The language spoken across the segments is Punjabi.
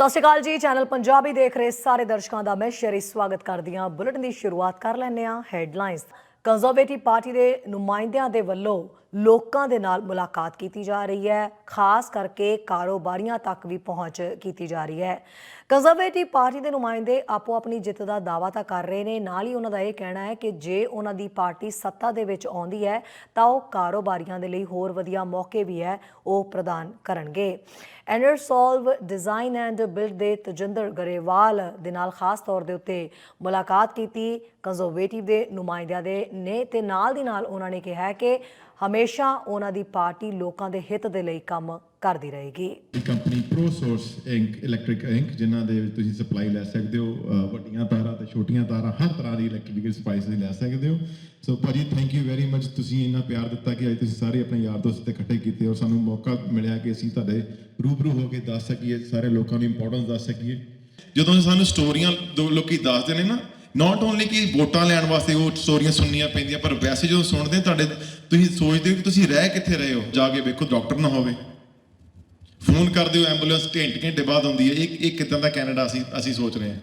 ਸਤਿ ਸ਼੍ਰੀ ਅਕਾਲ ਜੀ, ਚੈਨਲ ਪੰਜਾਬੀ ਦੇਖ ਰਹੇ ਸਾਰੇ ਦਰਸ਼ਕਾਂ ਦਾ ਮੈਂ ਸ਼ਰੀ ਸਵਾਗਤ ਕਰਦੀ ਹਾਂ। ਬੁਲੇਟਿਨ ਦੀ ਸ਼ੁਰੂਆਤ ਕਰ ਲੈਂਦੇ ਹਾਂ ਹੈਡਲਾਈਨਸ ਕੰਜ਼ਰਵੇਟਿਵ ਪਾਰਟੀ ਦੇ ਨੁਮਾਇੰਦਿਆਂ ਦੇ ਵੱਲੋਂ ਲੋਕਾਂ ਦੇ ਨਾਲ ਮੁਲਾਕਾਤ ਕੀਤੀ ਜਾ ਰਹੀ ਹੈ। ਖਾਸ ਕਰਕੇ ਕਾਰੋਬਾਰੀਆਂ ਤੱਕ ਵੀ ਪਹੁੰਚ ਕੀਤੀ ਜਾ ਰਹੀ ਹੈ। ਕੰਜ਼ਰਵੇਟਿਵ ਪਾਰਟੀ ਦੇ ਨੁਮਾਇੰਦੇ ਆਪੋ ਆਪਣੀ ਜਿੱਤ ਦਾ ਦਾਅਵਾ ਤਾਂ ਕਰ ਰਹੇ ਨੇ। ਨਾਲ ਹੀ ਉਹਨਾਂ ਦਾ ਇਹ ਕਹਿਣਾ ਹੈ ਕਿ ਜੇ ਉਹਨਾਂ ਦੀ ਪਾਰਟੀ ਸੱਤਾ ਦੇ ਵਿੱਚ ਆਉਂਦੀ ਹੈ, ਤਾਂ ਉਹ ਕਾਰੋਬਾਰੀਆਂ ਦੇ ਲਈ ਹੋਰ ਵਧੀਆ ਮੌਕੇ ਵੀ ਹੈ, ਉਹ ਪ੍ਰਦਾਨ ਕਰਨਗੇ। ਐਨਰਸੋਲਵ ਡਿਜ਼ਾਈਨ ਐਂਡ ਬਿਲਡ ਦੇ ਤਜਿੰਦਰ ਗਰੇਵਾਲ ਦੇ ਨਾਲ ਖਾਸ ਤੌਰ ਦੇ ਉੱਤੇ ਮੁਲਾਕਾਤ ਕੀਤੀ। ਕੰਜ਼ਰਵੇਟਿਵ ਦੇ ਨੁਮਾਇੰਦਿਆਂ ਦੇ ਨੇ ਤੇ ਨਾਲ ਦੀ ਨਾਲ ਉਹਨਾਂ ਨੇ ਕਿਹਾ ਕਿ ਹਮੇਸ਼ਾ ਉਹਨਾਂ ਦੀ ਪਾਰਟੀ ਲੋਕਾਂ ਦੇ ਹਿੱਤ ਦੇ ਲਈ ਕੰਮ ਕਰਦੀ ਰਹੇਗੀ। ਦੀ company ProSource Inc electric Inc ਜਿਨ੍ਹਾਂ ਦੇ ਵਿੱਚ ਤੁਸੀਂ ਸਪਲਾਈ ਲੈ ਸਕਦੇ ਹੋ ਵੱਡੀਆਂ ਤਾਰਾਂ ਤੇ ਛੋਟੀਆਂ ਤਾਰਾਂ, ਹਰ ਤਰ੍ਹਾਂ ਦੀ ਇਲੈਕਟ੍ਰੀਕਲ ਸਪਲਾਈਸ ਤੁਸੀਂ ਲੈ ਸਕਦੇ ਹੋ। ਸੋ ਭਾਜੀ ਥੈਂਕ ਯੂ ਵੈਰੀ ਮੱਚ ਤੁਸੀਂ ਇੰਨਾ ਪਿਆਰ ਦਿੱਤਾ ਕਿ ਅੱਜ ਤੁਸੀਂ ਸਾਰੇ ਆਪਣੇ ਯਾਰ ਦੋਸਤ ਤੇ ਇਕੱਠੇ ਕੀਤੇ ਔਰ ਸਾਨੂੰ ਮੌਕਾ ਮਿਲਿਆ ਕਿ ਅਸੀਂ ਤੁਹਾਡੇ ਰੂਬਰੂ ਹੋ ਕੇ ਦੱਸ ਸਕੀਏ, ਸਾਰੇ ਲੋਕਾਂ ਨੂੰ ਇੰਪੋਰਟੈਂਸ ਦੱਸ ਸਕੀਏ। ਜਦੋਂ ਸਾਨੂੰ ਸਟੋਰੀਆਂ ਦੋ ਲੋਕੀ ਦੱਸਦੇ ਨੇ ਨਾ ਨਾਟ ਓਨਲੀ ਕਿ ਵੋਟਾਂ ਲੈਣ ਵਾਸਤੇ ਉਹ ਸਟੋਰੀਆਂ ਸੁਣਨੀਆਂ ਪੈਂਦੀਆਂ, ਪਰ ਵੈਸੇ ਜਦੋਂ ਸੁਣਦੇ ਤੁਹਾਡੇ, ਤੁਸੀਂ ਸੋਚਦੇ ਹੋ ਕਿ ਤੁਸੀਂ ਰਹਿ ਕਿੱਥੇ ਰਹੇ ਹੋ? ਜਾ ਕੇ ਵੇਖੋ, ਡਾਕਟਰ ਨਾ ਹੋਵੇ। ਫੋਨ ਕਰਦੇ ਹੋ, ਐਂਬੂਲੈਂਸ ਘੰਟੇ ਘੰਟੇ ਬਾਅਦ ਆਉਂਦੀ ਹੈ। ਇਹ ਇਹ ਕਿਦਾਂ ਦਾ ਕੈਨੇਡਾ ਅਸੀਂ ਅਸੀਂ ਸੋਚ ਰਹੇ ਹਾਂ।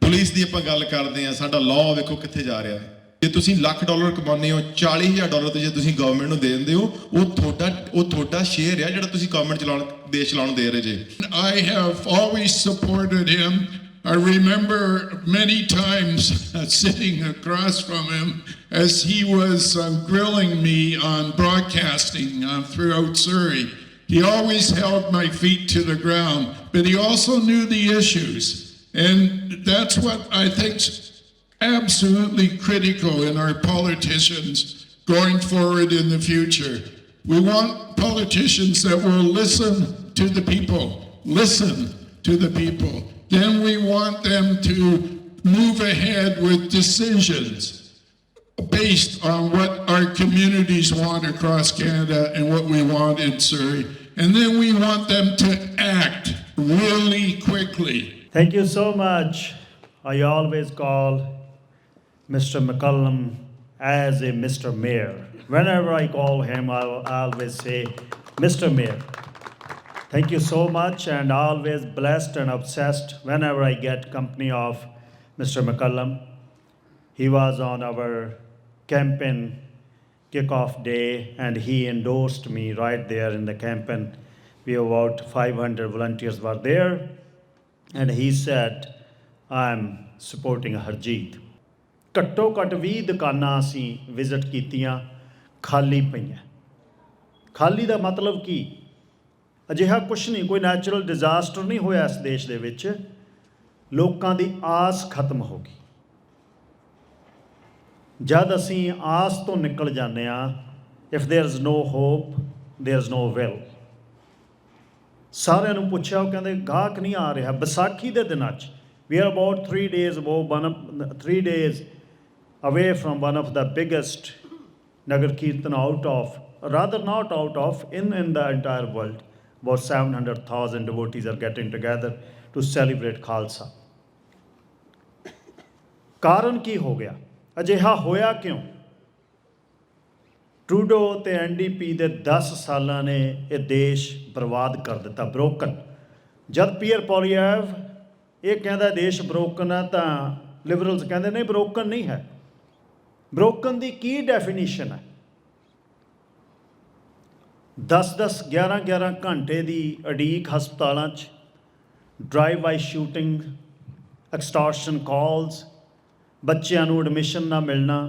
ਪੁਲਿਸ ਦੀ ਆਪਾਂ ਗੱਲ ਕਰਦੇ ਹਾਂ, ਸਾਡਾ ਲਾਅ ਵੇਖੋ ਕਿੱਥੇ ਜਾ ਰਿਹਾ ਹੈ। ਜੇ ਤੁਸੀਂ ਲੱਖ ਡਾਲਰ ਕਮਾਉਂਦੇ ਹੋ 40000 ਡਾਲਰ ਤੇ ਜੇ ਤੁਸੀਂ ਗਵਰਨਮੈਂਟ ਨੂੰ ਦੇ ਦਿੰਦੇ ਹੋ, ਉਹ ਤੁਹਾਡਾ ਉਹ ਤੁਹਾਡਾ ਸ਼ੇਅਰ ਹੈ ਜਿਹੜਾ ਤੁਸੀਂ ਗਵਰਨਮੈਂਟ ਚਲਾਉਣ, ਦੇਸ਼ ਚਲਾਉਣ ਦੇ ਰਹੇ ਜੇ। I have always supported him. I remember many times uh, sitting across from him as he was uh, grilling me on broadcasting uh, throughout Surrey. He always held my feet to the ground, but he also knew the issues. And that's what I think's absolutely critical in our politicians going forward in the future. We want politicians that will listen to the people, listen to the people. Then we want them to move ahead with decisions based on what our communities want across Canada and what we want in Surrey. And then we want them to act really quickly. Thank you so much. I always call Mr. McCullum as a Mr. Mayor. Whenever I call him, I'll always say, Mr. Mayor. Thank you so much, and always blessed and obsessed whenever I get company of Mr. McCullum. He was on our campaign kickoff day, and he endorsed me right there in the campaign. We about 500 volunteers were there, and he said, I'm supporting Harjeet. ਘੱਟੋ ਘੱਟ 20 ਦੁਕਾਨਾਂ ਅਸੀਂ ਵਿਜ਼ਿਟ ਕੀਤੀਆਂ ਖਾਲੀ ਪਈਆਂ ਖਾਲੀ ਦਾ ਮਤਲਬ ਕੀ ਅਜਿਹਾ ਕੁਝ ਨਹੀਂ ਕੋਈ ਨੈਚੁਰਲ ਡਿਜ਼ਾਸਟਰ ਨਹੀਂ ਹੋਇਆ ਇਸ ਦੇਸ਼ ਦੇ ਵਿੱਚ ਲੋਕਾਂ ਦੀ ਆਸ ਖਤਮ ਹੋ ਗਈ ਜਦ ਅਸੀਂ ਆਸ ਤੋਂ ਨਿਕਲ ਜਾਂਦੇ ਆ if there is no hope there is no will ਸਾਰਿਆਂ ਨੂੰ ਪੁੱਛਿਆ ਉਹ ਕਹਿੰਦੇ ਗਾਹਕ ਨਹੀਂ ਆ ਰਿਹਾ ਵਿਸਾਖੀ ਦੇ ਦਿਨਾਂ 'ਚ ਵੀ R about 3 days ਅਬੋ one 3 days away from one of the biggest Nagar Kirtan out of, rather not out of, in, in the entire world. About 700,000 devotees are getting together to celebrate Khalsa. ਕਾਰਨ ਕੀ ਹੋ ਗਿਆ ਅਜਿਹਾ ਹੋਇਆ ਕਿਉਂ ਟਰੂਡੋ ਤੇ ਐਨਡੀਪੀ ਦੇ 10 ਸਾਲਾਂ ਨੇ ਇਹ ਦੇਸ਼ ਬਰਬਾਦ ਕਰ ਦਿੱਤਾ ਬ੍ਰੋਕਨ ਜਦ ਪੀਅਰ ਪੋਲੀਐਵ ਇਹ ਕਹਿੰਦਾ ਦੇਸ਼ ਬ੍ਰੋਕਨ ਹੈ ਤਾਂ ਲਿਬਰਲਸ ਕਹਿੰਦੇ ਨਹੀਂ ਬ੍ਰੋਕਨ ਨਹੀਂ ਹੈ ਬ੍ਰੋਕਨ ਦੀ ਕੀ ਡੈਫੀਨੇਸ਼ਨ ਹੈ 10-10 11-11 ਘੰਟੇ ਦੀ ਅਡੀਕ ਹਸਪਤਾਲਾਂ 'ਚ drive by shooting extortion calls ਬੱਚਿਆਂ ਨੂੰ ਐਡਮਿਸ਼ਨ ਨਾ ਮਿਲਣਾ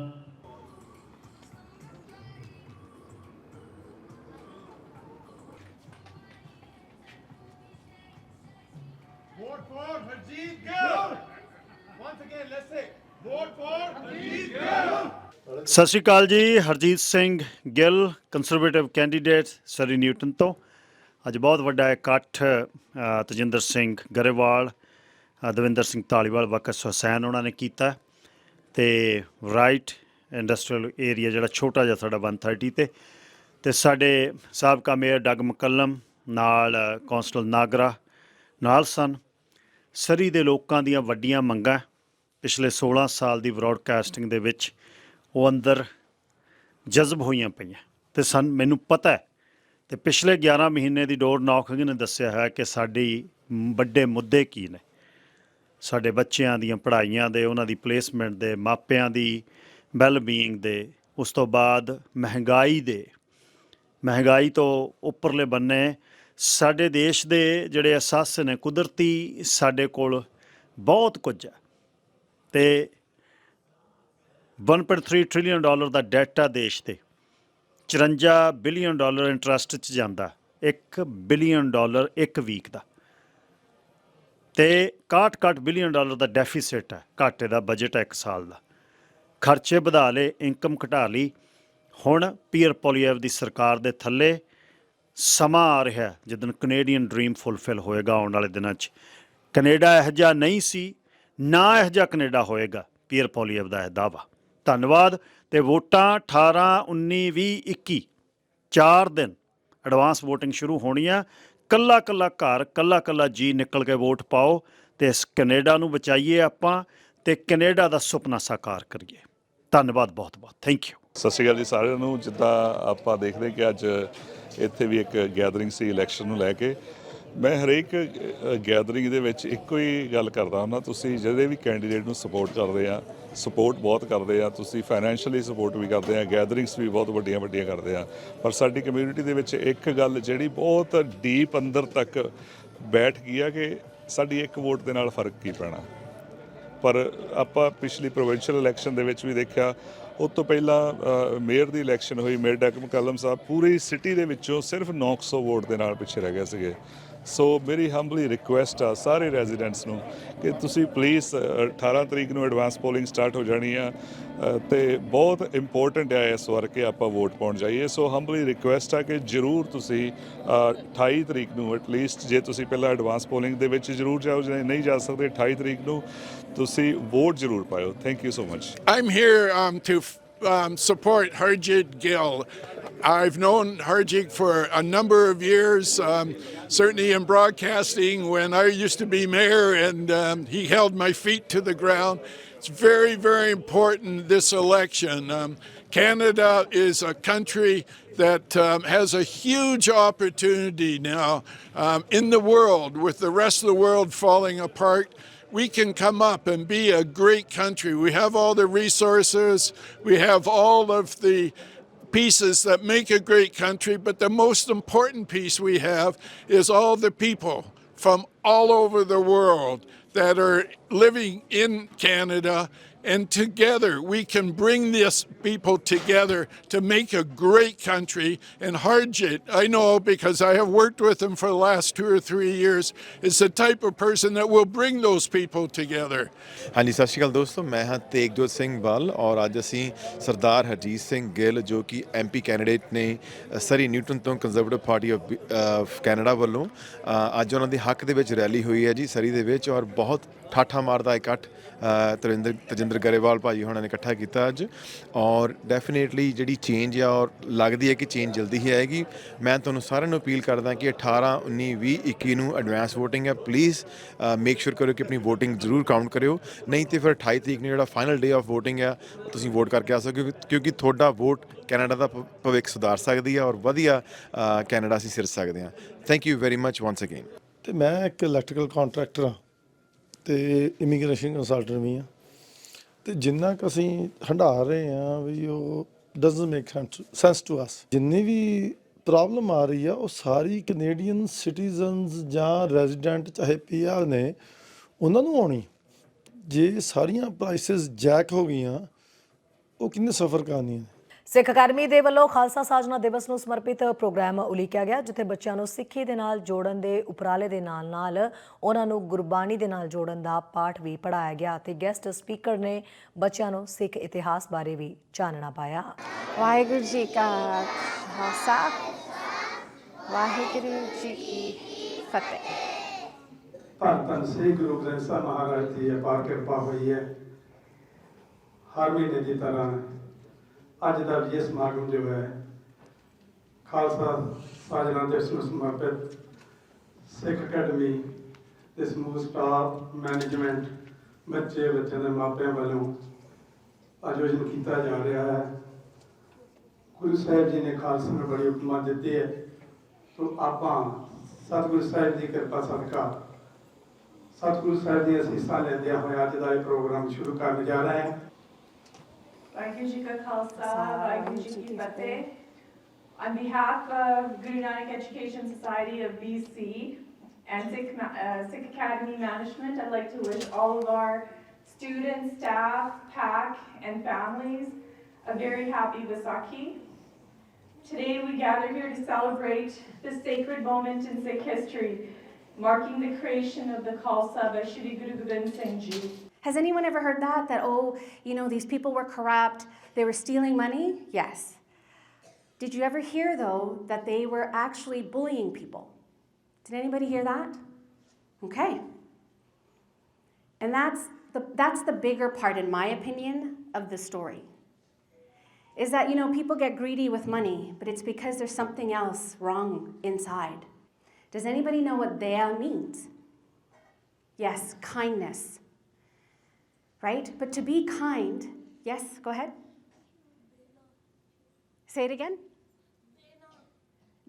Vote for Harjeet Gill. Once again, let's say, vote for Harjeet Gill. Sat Sri Akal ji Harjeet Singh Gill conservative candidate Surrey Newton ਤੋਂ। ਅੱਜ ਬਹੁਤ ਵੱਡਾ ਇਕੱਠ ਤਜਿੰਦਰ ਸਿੰਘ ਗਰੇਵਾਲ ਦਵਿੰਦਰ ਸਿੰਘ ਧਾਲੀਵਾਲ ਬਕਸ ਹੁਸੈਨ ਉਹਨਾਂ ਨੇ ਕੀਤਾ। ਤੇ ਰਾਈਟ ਇੰਡਸਟਰੀਅਲ ਏਰੀਆ ਜਿਹੜਾ ਛੋਟਾ ਜਿਹਾ ਸਾਡਾ 130 ਤੇ ਤੇ ਸਾਡੇ ਸਾਬਕਾ ਮੇਅਰ ਡਗ ਮਕੱਲਮ ਨਾਲ ਅ, ਨਾਗਰਾ ਨਾਲ ਸਨ। ਸਰੀ ਦੇ ਲੋਕਾਂ ਦੀਆਂ ਵੱਡੀਆਂ ਮੰਗਾਂ ਪਿਛਲੇ 16 ਸਾਲ ਦੀ ਬ੍ਰੌਡਕਾਸਟਿੰਗ ਦੇ ਵਿੱਚ ਉਹ ਅੰਦਰ ਜਜ਼ਬ ਹੋਈਆਂ ਪਈਆਂ। ਤੇ ਸਨ, ਮੈਨੂੰ ਪਤਾ ਹੈ, ਤੇ ਪਿਛਲੇ 11 ਮਹੀਨੇ ਦੀ ਡੋਰ ਨੌਕਿੰਗ ਨੇ ਦੱਸਿਆ ਹੈ ਕਿ ਸਾਡੀ ਵੱਡੇ ਮੁੱਦੇ ਕੀ ਨੇ। ਸਾਡੇ ਬੱਚਿਆਂ ਦੀਆਂ ਪੜ੍ਹਾਈਆਂ ਦੇ, ਉਹਨਾਂ ਦੀ ਪਲੇਸਮੈਂਟ ਦੇ, ਮਾਪਿਆਂ ਦੀ ਵੈਲ ਬੀਇੰਗ ਦੇ, ਉਸ ਤੋਂ ਬਾਅਦ ਮਹਿੰਗਾਈ ਦੇ। ਮਹਿੰਗਾਈ ਤੋਂ ਉੱਪਰਲੇ ਬੰਨੇ ਸਾਡੇ ਦੇਸ਼ ਦੇ ਜਿਹੜੇ ਅਸਾਸ ਨੇ, ਕੁਦਰਤੀ ਸਾਡੇ ਕੋਲ ਬਹੁਤ ਕੁਝ ਹੈ। ਤੇ 1.3 ਟ੍ਰਿਲੀਅਨ ਡਾਲਰ ਦਾ ਡੈਟ ਆ ਦੇਸ਼ ਤੇ। 54 ਬਿਲੀਅਨ ਡਾਲਰ ਇੰਟਰਸਟ ਚ ਜਾਂਦਾ 1 ਬਿਲੀਅਨ ਡਾਲਰ ਇੱਕ ਵੀਕ ਦਾ। ਤੇ 61 ਬਿਲੀਅਨ ਡਾਲਰ ਦਾ ਡੈਫਿਸਿਟ ਹੈ ਘਾਟੇ ਦਾ ਬਜਟ ਹੈ ਇੱਕ ਸਾਲ ਦਾ। ਖਰਚੇ ਵਧਾ ਲਏ ਇਨਕਮ ਘਟਾ ਲਈ। ਹੁਣ ਪੀਅਰ ਪੋਲੀਐਵ ਦੀ ਸਰਕਾਰ ਦੇ ਥੱਲੇ ਸਮਾਂ ਆ ਰਿਹਾ ਹੈ ਜਦੋਂ ਕੈਨੇਡੀਅਨ ਡ੍ਰੀਮ ਫੁੱਲਫਿਲ ਹੋਏਗਾ ਆਉਣ ਵਾਲੇ ਦਿਨਾਂ 'ਚ। ਕੈਨੇਡਾ ਇਹੋ ਜਿਹਾ ਨਹੀਂ ਸੀ, ਨਾ ਇਹੋ ਜਿਹਾ ਕੈਨੇਡਾ ਹੋਏਗਾ ਪੀਅਰ ਪੋਲੀਐਵ ਦਾ ਇਹ ਦਾਵਾ ਧੰਨਵਾਦ ਤੇ ਵੋਟਾਂ 18 19 20 21 ਚਾਰ ਦਿਨ ਐਡਵਾਂਸ VOTING ਸ਼ੁਰੂ ਹੋਣੀ ਆ। ਕੱਲਾ ਕੱਲਾ ਘਰ, ਕੱਲਾ ਕੱਲਾ ਜੀ ਨਿਕਲ ਕੇ ਵੋਟ ਪਾਓ ਤੇ ਇਸ ਕੈਨੇਡਾ ਨੂੰ ਬਚਾਈਏ ਆਪਾਂ ਤੇ ਕੈਨੇਡਾ ਦਾ ਸੁਪਨਾ ਸਾਕਾਰ ਕਰੀਏ। ਧੰਨਵਾਦ ਬਹੁਤ ਬਹੁਤ। ਥੈਂਕ ਯੂ ਸਤਿ ਸ਼੍ਰੀ ਅਕਾਲ ਜੀ ਸਾਰਿਆਂ ਨੂੰ। ਜਿੱਦਾਂ ਆਪਾਂ ਦੇਖਦੇ ਕਿ ਅੱਜ ਇੱਥੇ ਵੀ ਇੱਕ ਗੈਦਰਿੰਗ ਸੀ ਇਲੈਕਸ਼ਨ ਨੂੰ ਲੈ ਕੇ। ਮੈਂ ਹਰੇਕ ਗੈਦਰਿੰਗ ਦੇ ਵਿੱਚ ਇੱਕੋ ਹੀ ਗੱਲ ਕਰਦਾ ਹੁੰਦਾ, ਤੁਸੀਂ ਜਿਹੜੇ ਵੀ ਕੈਂਡੀਡੇਟ ਨੂੰ ਸਪੋਰਟ ਕਰਦੇ ਆ ਸਪੋਰਟ ਬਹੁਤ ਕਰਦੇ ਆ, ਤੁਸੀਂ ਫਾਈਨੈਂਸ਼ੀਅਲੀ ਸਪੋਰਟ ਵੀ ਕਰਦੇ ਆ ਗੈਦਰਿੰਗਸ ਵੀ ਬਹੁਤ ਵੱਡੀਆਂ ਵੱਡੀਆਂ ਕਰਦੇ ਆ, ਪਰ ਸਾਡੀ ਕਮਿਊਨਿਟੀ ਦੇ ਵਿੱਚ ਇੱਕ ਗੱਲ ਜਿਹੜੀ ਬਹੁਤ ਡੀਪ ਅੰਦਰ ਤੱਕ ਬੈਠ ਗਈ ਆ ਕਿ ਸਾਡੀ ਇੱਕ ਵੋਟ ਦੇ ਨਾਲ ਫ਼ਰਕ ਕੀ ਪੈਣਾ। ਪਰ ਆਪਾਂ ਪਿਛਲੀ ਪ੍ਰੋਵਿੰਸ਼ੀਅਲ ਇਲੈਕਸ਼ਨ ਦੇ ਵਿੱਚ ਵੀ ਦੇਖਿਆ, ਉਸ ਤੋਂ ਪਹਿਲਾਂ ਮੇਅਰ ਦੀ ਇਲੈਕਸ਼ਨ ਹੋਈ ਮੇਅਰ ਡਾਕਮ ਕਲਮ ਸਾਹਿਬ ਪੂਰੀ ਸਿਟੀ ਦੇ ਵਿੱਚੋਂ ਸਿਰਫ 900 ਵੋਟ ਦੇ ਨਾਲ ਪਿੱਛੇ ਰਹਿ ਗਏ ਸੀਗੇ। ਸੋ ਮੇਰੀ ਹੰਬਲੀ ਰਿਕੁਐਸਟ ਆ ਸਾਰੇ ਰੈਜ਼ੀਡੈਂਟਸ ਨੂੰ ਕਿ ਤੁਸੀਂ ਪਲੀਜ਼ 18 ਤਰੀਕ ਨੂੰ ਐਡਵਾਂਸ ਪੋਲਿੰਗ ਸਟਾਰਟ ਹੋ ਜਾਣੀ ਆ ਅ, ਤੇ ਬਹੁਤ ਇੰਪੋਰਟੈਂਟ ਹੈ ਇਸ ਵਾਰ ਕਿ ਆਪਾਂ ਵੋਟ ਪਾਉਣ ਜਾਈਏ ਸੋ ਹੰਬਲੀ ਰਿਕੁਐਸਟ ਆ ਕਿ ਜਰੂਰ ਤੁਸੀਂ ਅ, 28 ਤਰੀਕ ਨੂੰ ਐਟ ਲੀਸਟ ਜੇ ਤੁਸੀਂ ਪਹਿਲਾਂ ਐਡਵਾਂਸ ਪੋਲਿੰਗ ਦੇ ਵਿੱਚ ਜਰੂਰ ਜਾਓ ਜੇ ਨਹੀਂ ਜਾ ਸਕਦੇ 28 ਤਰੀਕ ਨੂੰ ਤੁਸੀਂ ਵੋਟ ਜਰੂਰ ਪਾਇਓ thank you so much I'm here um, um, support Harjit Gill. I've known Harjit for a number of years, um, certainly in broadcasting when I used to be mayor and um, he held my feet to the ground. It's very, very important this election. Um, Canada is a country that um, has a huge opportunity now um, in the world with the rest of the world falling apart we can come up and be a great country. We have all the resources, we have all of the pieces that make a great country, but the most important piece we have is all the people from all over the world that are living in Canada. And together we can bring this people together to make a great country. And Harjit, I know because I have worked with him for the last two or three years, is the type of person that will bring those people together. ਹਾਂਜੀ ਸਤਿ ਸ਼੍ਰੀ ਅਕਾਲ ਦੋਸਤੋ ਮੈਂ ਹਾਂ ਤੇਗਜੋਤ ਸਿੰਘ ਬਲ ਔਰ ਅੱਜ ਅਸੀਂ ਸਰਦਾਰ ਹਰਜੀਤ ਸਿੰਘ ਗਿੱਲ ਜੋ ਕਿ ਐਮਪੀ ਕੈਂਡੀਡੇਟ ਨੇ ਅ, ਸਰੀ ਨਿਊਟਨ ਤੋਂ ਕੰਜ਼ਰਵੇਟਿਵ ਪਾਰਟੀ ਆਫ ਕੈਨੇਡਾ ਵੱਲੋਂ ਅ, ਅੱਜ ਉਹਨਾਂ ਦੀ ਹੱਕ ਦੇ ਵਿੱਚ ਰੈਲੀ ਹੋਈ ਹੈ ਜੀ ਸਰੀ ਦੇ ਵਿੱਚ ਔਰ ਬਹੁਤ ਠਾਠਾ ਮਾਰਦਾ ਇਕੱਠ ਤਰਿੰਦਰ, ਤਜਿੰਦਰ ਗਰੇਵਾਲ ਭਾਜੀ ਹੋਣਾ ਨੇ ਇਕੱਠਾ ਕੀਤਾ ਅੱਜ। ਔਰ ਡੈਫੀਨੇਟਲੀ ਜਿਹੜੀ ਚੇਂਜ ਆ, ਔਰ ਲੱਗਦੀ ਹੈ ਕਿ ਚੇਂਜ ਜਲਦੀ ਹੀ ਆਏਗੀ। ਮੈਂ ਤੁਹਾਨੂੰ ਸਾਰਿਆਂ ਨੂੰ ਅਪੀਲ ਕਰਦਾ ਕਿ 18 19 20 21 ਨੂੰ ਐਡਵਾਂਸ VOTING ਹੈ। ਪਲੀਜ਼ ਮੇਕ ਸ਼ੋਰ ਕਰੋ ਕਿ ਆਪਣੀ VOTING ਜ਼ਰੂਰ ਕਾਊਂਟ ਕਰਿਓ। ਨਹੀਂ ਤੇ ਫਿਰ 28 ਤਰੀਕ ਨੂੰ ਜਿਹੜਾ ਫਾਈਨਲ ਡੇ ਆਫ VOTING ਹੈ, ਤੁਸੀਂ ਵੋਟ ਕਰਕੇ ਆ ਸਕਦੇ ਕਿਉਂਕਿ ਤੁਹਾਡਾ ਵੋਟ ਕੈਨੇਡਾ ਦਾ ਭਵਿੱਖ ਸੁਧਾਰ ਸਕਦੀ ਹੈ ਔਰ ਵਧੀਆ ਕੈਨੇਡਾ ਅਸੀਂ ਸਿਰ ਸਕਦੇ ਹਾਂ। Thank you very much once again ਤੇ ਮੈਂ ਇੱਕ ਇਲੈਕਟ੍ਰੀਕਲ ਕੰਟਰੈਕਟਰ ਹਾਂ। ਤੇ ਇਮੀਗ੍ਰੇਸ਼ਨ ਕੰਸਲਟੈਂਟ ਵੀ ਆ। ਤੇ ਜਿੰਨਾ ਕੁ ਅਸੀਂ ਹੰਢਾ ਰਹੇ ਹਾਂ ਵੀ ਉਹ doesn't make sense to us ਜਿੰਨੀ ਵੀ ਪ੍ਰੋਬਲਮ ਆ ਰਹੀ ਆ, ਉਹ ਸਾਰੀ ਕੈਨੇਡੀਅਨ ਸਿਟੀਜ਼ਨਸ ਜਾਂ ਰੈਜ਼ੀਡੈਂਟ ਚਾਹੇ ਪੀਆਰ ਨੇ, ਉਹਨਾਂ ਨੂੰ ਆਉਣੀ। ਜੇ ਸਾਰੀਆਂ ਪ੍ਰਾਈਸਸ ਜੈਕ ਹੋ ਗਈਆਂ, ਉਹ ਕਿੰਨੇ ਸਫਰ ਕਰਨੀਆਂ ਸਿੱਖ ਅਕੈਡਮੀ ਦੇ ਵੱਲੋਂ ਖਾਲਸਾ ਸਾਜਨਾ ਦਿਵਸ ਨੂੰ ਸਮਰਪਿਤ ਪ੍ਰੋਗਰਾਮ ਉਲੀਕਿਆ ਗਿਆ ਜਿੱਥੇ ਬੱਚਿਆਂ ਨੂੰ ਸਿੱਖੀ ਦੇ ਨਾਲ ਜੋੜਨ ਦੇ ਉਪਰਾਲੇ ਦੇ ਨਾਲ-ਨਾਲ ਉਹਨਾਂ ਨੂੰ ਗੁਰਬਾਣੀ ਦੇ ਨਾਲ ਜੋੜਨ ਦਾ ਪਾਠ ਵੀ ਪੜਾਇਆ ਗਿਆ ਤੇ ਗੈਸਟ ਸਪੀਕਰ ਨੇ ਬੱਚਿਆਂ ਨੂੰ ਸਿੱਖ ਇਤਿਹਾਸ ਬਾਰੇ ਵੀ ਚਾਨਣਾ ਪਾਇਆ। ਵਾਹਿਗੁਰੂ ਜੀ ਕਾ ਖਾਲਸਾ ਵਾਹਿਗੁਰੂ ਜੀ ਕੀ ਫਤਿਹ। ਧੰਨ ਧੰਨ ਸ੍ਰੀ ਗੁਰੂ ਗ੍ਰੰਥ ਸਾਹਿਬ ਮਹਾਰਾਜ ਦੀ ਅਪਾਰ ਕਿਰਪਾ ਹੋਈ ਹੈ। ਹਰ ਮਹੀਨੇ ਦੀ ਤਰ੍ਹਾਂ ਅੱਜ ਦਾ ਵਿਜੇ ਸਮਾਗਮ ਜੋ ਹੈ, ਖਾਲਸਾ ਸਾਜਨਾ ਦਿਵਸ ਨੂੰ ਸਮਰਪਿਤ ਸਿੱਖ ਅਕੈਡਮੀ ਦੇ ਸਮੂਹ ਸਟਾਫ, ਮੈਨੇਜਮੈਂਟ, ਬੱਚੇ, ਬੱਚਿਆਂ ਦੇ ਮਾਪਿਆਂ ਵੱਲੋਂ ਆਯੋਜਨ ਕੀਤਾ ਜਾ ਰਿਹਾ ਹੈ। ਗੁਰੂ ਸਾਹਿਬ ਜੀ ਨੇ ਖਾਲਸੇ ਨੂੰ ਬੜੀ ਉਪਮਾ ਦਿੱਤੀ ਹੈ। ਸੋ ਆਪਾਂ ਸਤਿਗੁਰੂ ਸਾਹਿਬ ਦੀ ਕਿਰਪਾ ਸਦਕਾ ਸਤਿਗੁਰੂ ਸਾਹਿਬ ਦੀ ਅਸੀਸਾਂ ਲੈਂਦਿਆਂ ਹੋਇਆ ਅੱਜ ਦਾ ਇਹ ਪ੍ਰੋਗਰਾਮ ਸ਼ੁਰੂ ਕਰਨ ਜਾ ਰਹੇ ਹਾਂ। ਵਾਹਿਗੁਰੂ ਜੀ ਕਾ ਖਾਲਸਾ ਵਾਹਿਗੁਰੂ ਜੀ ਕੀ ਫਤਿਹ On behalf of Guru Nanak Education Society of BC and Sikh, Ma- uh, Sikh Academy Management, I'd like to wish all of our students, staff, PAC, and families a very happy Vaisakhi. Today we gather here to celebrate this sacred moment in Sikh history, marking the creation of the Khalsa by Shri Guru Gobind Singh Ji. Has anyone ever heard that? That, oh, you know, these people were corrupt, they were stealing money? Yes. Did you ever hear, though, that they were actually bullying people? Did anybody hear that? Okay. And that's the, that's the bigger part, in my opinion, of the story. Is that, you know, people get greedy with money, but it's because there's something else wrong inside. Does anybody know what Daya means? Yes, kindness right? But to be kind, yes, go ahead. Say it again.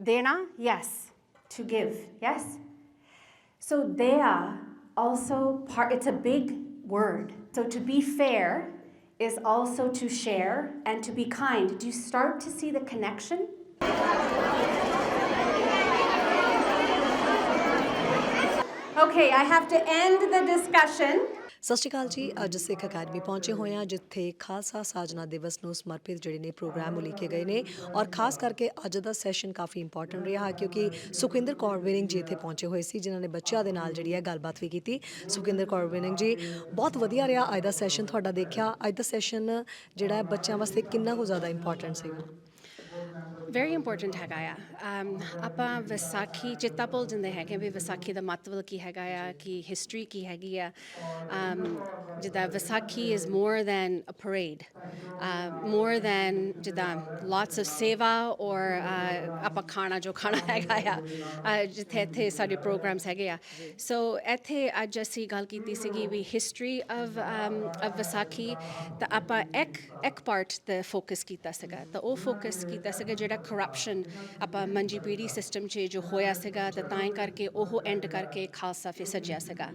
Dena, yes, to give, yes. So dea also part it's a big word. So to be fair is also to share and to be kind. Do you start to see the connection? Okay, I have to end the discussion. ਸਤਿ ਸ਼੍ਰੀ ਅਕਾਲ ਜੀ, ਅੱਜ ਸਿੱਖ ਅਕੈਡਮੀ ਪਹੁੰਚੇ ਹੋਏ ਹਾਂ, ਜਿੱਥੇ ਖਾਲਸਾ ਸਾਜਨਾ ਦਿਵਸ ਨੂੰ ਸਮਰਪਿਤ ਜਿਹੜੇ ਨੇ ਪ੍ਰੋਗਰਾਮ ਉਲੀਕੇ ਗਏ ਨੇ ਔਰ ਖਾਸ ਕਰਕੇ ਅੱਜ ਦਾ ਸੈਸ਼ਨ ਕਾਫੀ ਇੰਪੋਰਟੈਂਟ ਰਿਹਾ, ਕਿਉਂਕਿ ਸੁਖਿੰਦਰ ਕੌਰ ਵਿਨਿੰਗ ਜੀ ਇੱਥੇ ਪਹੁੰਚੇ ਹੋਏ ਸੀ, ਜਿਨ੍ਹਾਂ ਨੇ ਬੱਚਿਆਂ ਦੇ ਨਾਲ ਜਿਹੜੀ ਹੈ ਗੱਲਬਾਤ ਵੀ ਕੀਤੀ। ਸੁਖਿੰਦਰ ਕੌਰ ਵਿਨਿੰਗ ਜੀ, ਬਹੁਤ ਵਧੀਆ ਰਿਹਾ ਅੱਜ ਦਾ ਸੈਸ਼ਨ ਤੁਹਾਡਾ ਦੇਖਿਆ। ਅੱਜ ਦਾ ਸੈਸ਼ਨ ਜਿਹੜਾ ਹੈ ਬੱਚਿਆਂ ਵਾਸਤੇ ਕਿੰਨਾ ਕੁ ਜ਼ਿਆਦਾ ਇੰਪੋਰਟੈਂਟ ਸੀਗਾ? ਵੈਰੀ ਇੰਪੋਰਟੈਂਟ ਹੈਗਾ ਆ ਆਪਾਂ ਵਿਸਾਖੀ ਚੇਤਾ ਭੁੱਲ ਜਾਂਦੇ ਹੈਗੇ ਵੀ ਵਿਸਾਖੀ ਦਾ ਮਹੱਤਵ ਕੀ ਹੈਗਾ ਆ ਕਿ ਹਿਸਟਰੀ ਕੀ ਹੈਗੀ ਆ ਜਿੱਦਾਂ Vaisakhi is more than a parade more than ਜਿੱਦਾਂ ਲੋਟਸ ਆਫ ਸੇਵਾ ਔਰ ਆਪਾਂ ਖਾਣਾ ਜੋ ਖਾਣਾ ਹੈਗਾ ਆ ਜਿੱਥੇ ਇੱਥੇ ਸਾਡੇ ਪ੍ਰੋਗਰਾਮਸ ਹੈਗੇ ਆ ਸੋ ਇੱਥੇ ਅੱਜ ਅਸੀਂ ਗੱਲ ਕੀਤੀ ਸੀਗੀ ਵੀ ਹਿਸਟਰੀ ਆਫ ਆਫ ਵਿਸਾਖੀ ਤਾਂ ਆਪਾਂ ਇੱਕ ਇੱਕ ਪਾਰਟ ਤੇ ਫੋਕਸ ਕੀਤਾ ਸੀਗਾ ਤਾਂ ਉਹ ਫੋਕਸ ਕੀਤਾ ਸੀਗਾ ਜਿਹੜਾ ਕਰਪਸ਼ਨ ਆਪਾਂ ਮੰਜੀ ਪੀੜੀ ਸਿਸਟਮ 'ਚ ਜੋ ਹੋਇਆ ਸੀਗਾ ਤਾਂ ਤਾਂ ਹੀ ਕਰਕੇ ਉਹ ਐਂਡ ਕਰਕੇ ਖਾਲਸਾ ਫਿਰ ਸੱਜਿਆ ਸੀਗਾ।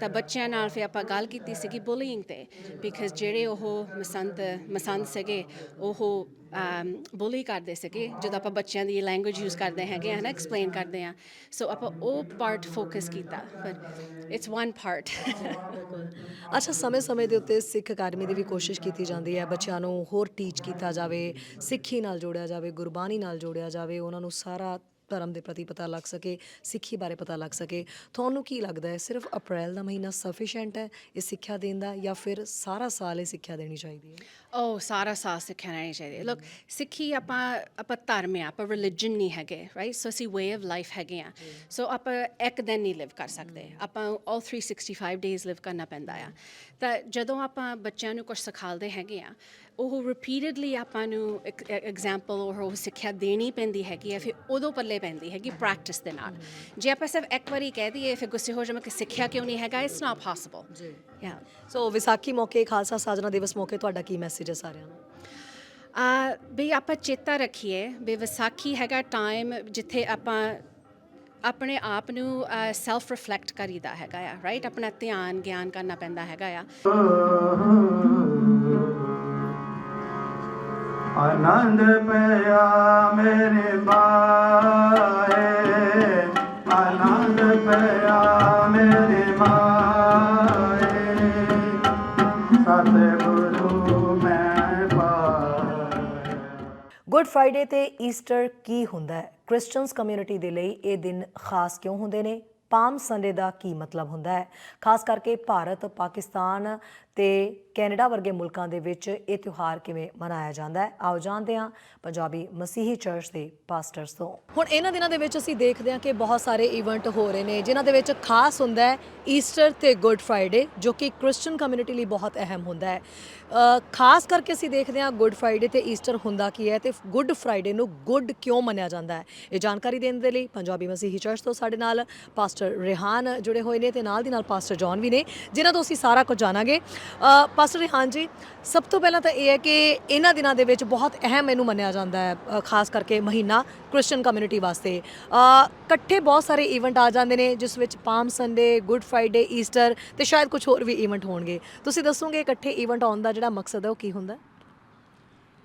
ਤਾਂ ਬੱਚਿਆਂ ਨਾਲ ਫਿਰ ਆਪਾਂ ਗੱਲ ਕੀਤੀ ਸੀਗੀ ਬੁਲੀਇੰਗ ਤੇ ਬਿਕਾਜ਼ ਜਿਹੜੇ ਉਹ ਮਸੰਦ ਮਸੰਦ ਸੀਗੇ, ਉਹ ਬੋਲੀ ਕਰਦੇ ਸੀਗੇ, ਜਦੋਂ ਆਪਾਂ ਬੱਚਿਆਂ ਦੀ ਲੈਂਗੁਏਜ ਯੂਜ਼ ਕਰਦੇ ਹੈਗੇ ਆ ਨਾ ਐਕਸਪਲੇਨ ਕਰਦੇ ਆ। ਸੋ ਆਪਾਂ ਉਹ ਪਾਰਟ ਫੋਕਸ ਕੀਤਾ। ਪਰ ਇਟਸ ਵਨ ਪਾਰਟ ਅੱਛਾ, ਸਮੇਂ-ਸਮੇਂ ਦੇ ਉੱਤੇ ਸਿੱਖ ਅਕੈਡਮੀ ਦੀ ਵੀ ਕੋਸ਼ਿਸ਼ ਕੀਤੀ ਜਾਂਦੀ ਹੈ। ਬੱਚਿਆਂ ਨੂੰ ਹੋਰ ਟੀਚ ਕੀਤਾ ਜਾਵੇ, ਸਿੱਖੀ ਨਾਲ ਜੋੜਿਆ ਜਾਵੇ, ਗੁਰਬਾਣੀ ਨਾਲ ਜੋੜਿਆ ਜਾਵੇ, ਉਹਨਾਂ ਨੂੰ ਸਾਰਾ ਧਰਮ ਦੇ ਪ੍ਰਤੀ ਪਤਾ ਲੱਗ ਸਕੇ ਸਿੱਖੀ ਬਾਰੇ ਪਤਾ ਲੱਗ ਸਕੇ। ਤੁਹਾਨੂੰ ਕੀ ਲੱਗਦਾ ਹੈ ਸਿਰਫ ਅਪ੍ਰੈਲ ਦਾ ਮਹੀਨਾ ਸਫੀਸ਼ੀਐਂਟ ਹੈ ਇਹ ਸਿੱਖਿਆ ਦੇਣ ਦਾ ਜਾਂ ਫਿਰ ਸਾਰਾ ਸਾਲ ਇਹ ਸਿੱਖਿਆ ਦੇਣੀ ਚਾਹੀਦੀ ਹੈ? ਉਹ ਸਾਰਾ ਸਾਹ ਸਿੱਖਿਆ ਨਹੀਂ ਚਾਹੀਦਾ ਲੋਕ ਸਿੱਖੀ ਆਪਾਂ ਆਪਾਂ ਧਰਮ ਆ ਆਪਾਂ ਰਿਲੀਜਨ ਨਹੀਂ ਹੈਗੇ ਰਾਈਟ ਸੋ ਅਸੀਂ ਵੇ ਆਫ ਲਾਈਫ ਹੈਗੇ ਆ ਸੋ ਆਪਾਂ ਇੱਕ ਦਿਨ ਨਹੀਂ ਲਿਵ ਕਰ ਸਕਦੇ। ਆਪਾਂ ਆਲ 365 ਡੇਜ਼ ਲਿਵ ਕਰਨਾ ਪੈਂਦਾ ਆ। ਤਾਂ ਜਦੋਂ ਆਪਾਂ ਬੱਚਿਆਂ ਨੂੰ ਕੁਝ ਸਿਖਾਉਂਦੇ ਹੈਗੇ ਆ ਉਹ ਰਿਪੀਟਡਲੀ ਆਪਾਂ ਨੂੰ ਐਗਜ਼ਾਮਪਲ ਉਹ ਉਹ ਸਿੱਖਿਆ ਦੇਣੀ ਪੈਂਦੀ ਹੈਗੀ ਆ ਫਿਰ ਉਦੋਂ ਪੱਲੇ ਪੈਂਦੀ ਹੈਗੀ ਪ੍ਰੈਕਟਿਸ ਦੇ ਨਾਲ। ਜੇ ਆਪਾਂ ਸਿਰਫ ਇੱਕ ਵਾਰੀ ਕਹਿ ਦਈਏ ਫਿਰ ਗੁੱਸੇ ਹੋ ਜਾਵਾਂ ਕਿ ਸਿੱਖਿਆ ਕਿਉਂ ਨਹੀਂ ਹੈਗਾ ਇਟਸ ਨਾਟ ਪੋਸੀਬਲ ਜੀ। ਯਾ ਸੋ ਵਿਸਾਖੀ ਮੌਕੇ ਖਾਲਸਾ ਸਾਜਨਾ ਦਿਵਸ ਮੌਕੇ ਤੁਹਾਡਾ ਕੀ ਮੈਸੇਜ ਹੈ ਸਾਰਿਆਂ ਨੂੰ? ਆ ਵੀ ਆਪਾਂ ਚੇਤਾ ਰੱਖੀਏ ਵੀ ਵਿਸਾਖੀ ਹੈਗਾ ਟਾਈਮ ਜਿੱਥੇ ਆਪਾਂ ਆਪਣੇ ਆਪ ਨੂੰ ਸੈਲਫ ਰਿਫਲੈਕਟ ਕਰੀਦਾ ਹੈਗਾ ਆ ਰਾਈਟ ਆਪਣਾ ਧਿਆਨ ਗਿਆਨ ਕਰਨਾ ਪੈਂਦਾ ਹੈਗਾ ਆ। ਆਨੰਦ ਪਿਆ ਮੇਰੇ ਮਾਏ, ਆਨੰਦ ਪਿਆ ਮੇਰੇ ਮਾਏ। ਸਤਿਗੁਰੂ ਮੈਂ ਪਾਇਆ। ਗੁੱਡ ਫਰਾਈਡੇ ਤੇ ਈਸਟਰ ਕੀ ਹੁੰਦਾ ਹੈ? ਕ੍ਰਿਸਚੀਅਨਸ ਕਮਿਊਨਿਟੀ ਦੇ ਲਈ ਇਹ ਦਿਨ ਖਾਸ ਕਿਉਂ ਹੁੰਦੇ ਨੇ? ਪਾਮ ਸੰਡੇ ਦਾ ਕੀ ਮਤਲਬ ਹੁੰਦਾ ਹੈ? ਖਾਸ ਕਰਕੇ ਭਾਰਤ, ਪਾਕਿਸਤਾਨ ਤੇ ਕੈਨੇਡਾ ਵਰਗੇ ਮੁਲਕਾਂ ਦੇ ਵਿੱਚ ਇਹ ਤਿਉਹਾਰ ਕਿਵੇਂ ਮਨਾਇਆ ਜਾਂਦਾ ਹੈ? ਆਓ ਜਾਣਦੇ ਹਾਂ ਪੰਜਾਬੀ ਮਸੀਹੀ ਚਰਚ ਦੇ ਪਾਸਟਰਸ ਤੋਂ। ਹੁਣ ਇਹਨਾਂ ਦਿਨਾਂ ਦੇ ਵਿੱਚ ਅਸੀਂ ਦੇਖਦੇ ਹਾਂ ਕਿ ਬਹੁਤ ਸਾਰੇ ਇਵੈਂਟ ਹੋ ਰਹੇ ਨੇ, ਜਿਨ੍ਹਾਂ ਦੇ ਵਿੱਚ ਖਾਸ ਹੁੰਦਾ ਹੈ ਈਸਟਰ ਤੇ ਗੁੱਡ ਫਰਾਈਡੇ ਜੋ ਕਿ ਕ੍ਰਿਸਚੀਅਨ ਕਮਿਊਨਿਟੀ ਲਈ ਬਹੁਤ ਅਹਿਮ ਹੁੰਦਾ ਹੈ। ਖਾਸ ਕਰਕੇ ਅਸੀਂ ਦੇਖਦੇ ਹਾਂ ਗੁੱਡ ਫਰਾਈਡੇ ਤੇ ਈਸਟਰ ਹੁੰਦਾ ਕੀ ਹੈ ਤੇ ਗੁੱਡ ਫਰਾਈਡੇ ਨੂੰ ਗੁੱਡ ਕਿਉਂ ਮੰਨਿਆ ਜਾਂਦਾ ਹੈ? ਇਹ ਜਾਣਕਾਰੀ ਦੇਣ ਦੇ ਲਈ ਪੰਜਾਬੀ ਮਸੀਹੀ ਚਰਚ ਤੋਂ ਸਾਡੇ ਨਾਲ ਪਾਸਟਰ ਰਿਹਾਨ ਜੁੜੇ ਹੋਏ ਨੇ ਤੇ ਨਾਲ ਦੀ ਨਾਲ ਪਾਸਟਰ ਜੌਨ ਵੀ ਨੇ, ਜਿਨ੍ਹਾਂ ਤੋਂ ਅਸੀਂ ਸਾਰਾ ਕੁਝ ਜਾਣਾਂਗੇ। ਪਾਸਟਰ ਰਿਹਾਨ ਜੀ, ਸਭ ਤੋਂ ਪਹਿਲਾਂ ਤਾਂ ਇਹ ਹੈ ਕਿ ਇਹਨਾਂ ਦਿਨਾਂ ਦੇ ਵਿੱਚ ਬਹੁਤ ਅਹਿਮ ਇਹਨੂੰ ਮੰਨਿਆ ਜਾਂਦਾ ਹੈ ਖਾਸ ਕਰਕੇ ਮਹੀਨਾ ਕ੍ਰਿਸਚੀਅਨ ਕਮਿਊਨਿਟੀ ਵਾਸਤੇ। ਇਕੱਠੇ ਬਹੁਤ ਸਾਰੇ ਇਵੈਂਟ ਆ ਜਾਂਦੇ ਨੇ, ਜਿਸ ਵਿੱਚ Palm Sunday Good Friday Easter ਤੇ ਸ਼ਾਇਦ ਕੁਝ ਹੋਰ ਵੀ ਇਵੈਂਟ ਹੋਣਗੇ। ਤੁਸੀਂ ਦੱਸੋਗੇ ਇਕੱਠੇ ਇਵੈਂਟ ਆਉਣ ਦਾ ਜਿਹੜਾ ਮਕਸਦ ਹੈ, ਉਹ ਕੀ ਹੁੰਦਾ?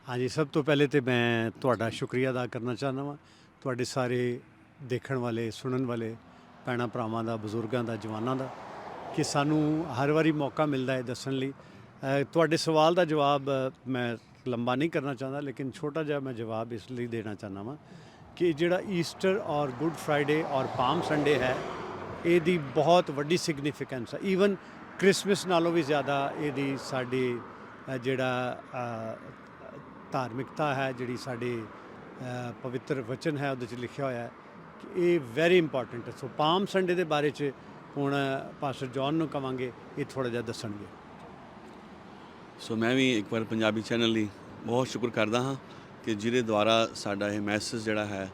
ਹਾਂਜੀ, ਸਭ ਤੋਂ ਪਹਿਲੇ ਤੇ ਮੈਂ ਤੁਹਾਡਾ ਸ਼ੁਕਰੀਆ ਅਦਾ ਕਰਨਾ ਚਾਹੁੰਦਾ ਵਾਂ। ਤੁਹਾਡੇ ਸਾਰੇ ਦੇਖਣ ਵਾਲੇ, ਸੁਣਨ ਵਾਲੇ ਭੈਣਾਂ ਭਰਾਵਾਂ ਦਾ, ਬਜ਼ੁਰਗਾਂ ਦਾ, ਜਵਾਨਾਂ ਦਾ। ਕਿ ਸਾਨੂੰ ਹਰ ਵਾਰੀ ਮੌਕਾ ਮਿਲਦਾ ਹੈ ਦੱਸਣ ਲਈ। ਤੁਹਾਡੇ ਸਵਾਲ ਦਾ ਜਵਾਬ ਮੈਂ ਲੰਬਾ ਨਹੀਂ ਕਰਨਾ ਚਾਹੁੰਦਾ, ਲੇਕਿਨ ਛੋਟਾ ਜਿਹਾ ਮੈਂ ਜਵਾਬ ਇਸ ਲਈ ਦੇਣਾ ਚਾਹੁੰਦਾ ਵਾਂ ਕਿ ਜਿਹੜਾ ਈਸਟਰ ਔਰ ਗੁੱਡ ਫਰਾਈਡੇ ਔਰ ਪਾਮ ਸੰਡੇ ਹੈ, ਇਹਦੀ ਬਹੁਤ ਵੱਡੀ ਸਿਗਨੀਫਿਕੈਂਸ ਹੈ ਈਵਨ ਕ੍ਰਿਸਮਸ ਨਾਲੋਂ ਵੀ ਜ਼ਿਆਦਾ ਇਹਦੀ ਸਾਡੀ ਜਿਹੜਾ ਧਾਰਮਿਕਤਾ ਹੈ, ਜਿਹੜੀ ਸਾਡੇ ਪਵਿੱਤਰ ਵਚਨ ਹੈ, ਉਹਦੇ 'ਚ ਲਿਖਿਆ ਹੋਇਆ ਹੈ ਕਿ ਇਹ ਵੈਰੀ ਇੰਪੋਰਟੈਂਟ ਹੈ। ਸੋ ਪਾਮ ਸੰਡੇ ਦੇ ਬਾਰੇ 'ਚ ਹੁਣ ਪਾਸਟਰ ਜੌਨ ਨੂੰ ਕਵਾਂਗੇ, ਇਹ ਥੋੜਾ ਜਿਹਾ ਦੱਸਣਗੇ। ਸੋ ਮੈਂ ਵੀ ਇੱਕ ਵਾਰ ਪੰਜਾਬੀ ਚੈਨਲ ਲਈ ਬਹੁਤ ਸ਼ੁਕਰ ਕਰਦਾ ਹਾਂ ਕਿ ਜਿਹਦੇ ਦੁਆਰਾ ਸਾਡਾ ਇਹ ਮੈਸੇਜ ਜਿਹੜਾ ਹੈ,